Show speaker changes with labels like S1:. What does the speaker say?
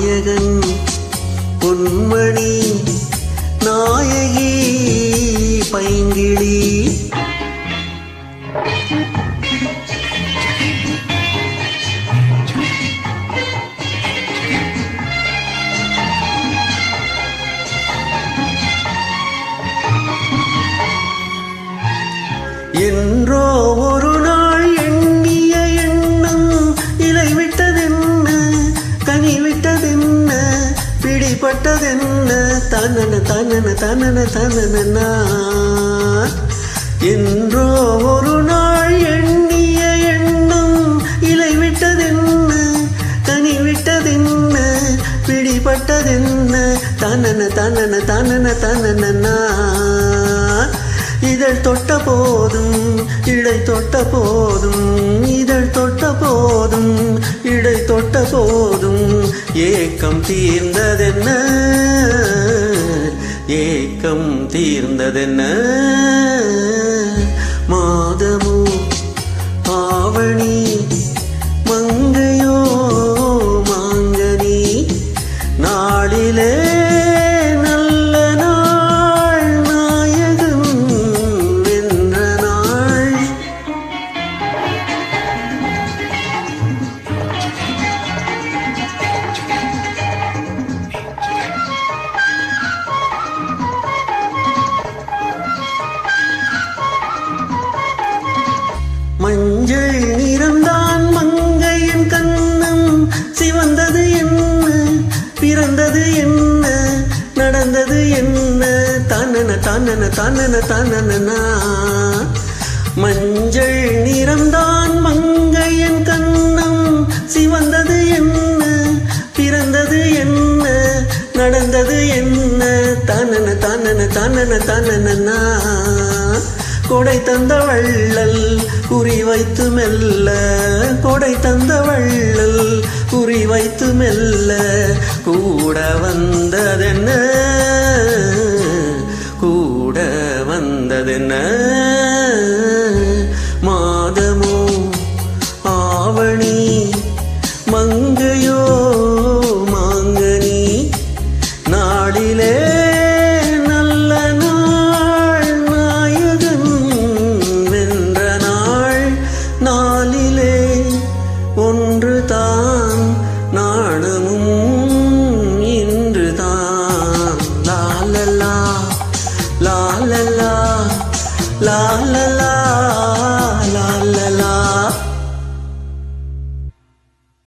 S1: நாயகன் பொன்மணி நாயகி பைங்கிழி. என்றோ பிடிபட்டதென்ன தனன தனன தனன தனனா என்றோ ஒரு நாள் எண்ணிய எண்ணம் இலை விட்டதென்ன கனி விட்டதென்ன பிடிபட்டதென்ன? தனன தனன தனன தனனா இதழ் தொட்ட போதும் இடை தொட்ட போதும் இதழ் தொட்ட போதும் இடை தொட்ட போதும். ஏக்கம் தீர்ந்ததென்ன? ஏக்கம் தீர்ந்ததென்ன? என்ன தன்னன தன்னன தன்னன தன்னனா? மஞ்சள் நிறம்தான் மங்கையன் கண்ணம். சிவந்தது என்ன பிறந்தது என்ன நடந்தது என்ன? தன்னன தன்னன தன்னன தன்னனா? கொடை தந்த வள்ளல் குறி வைத்து மெல்ல. கொடை தந்த வள்ளல் குறி வைத்து மெல்ல. கூட வந்ததென்ன? la la la la la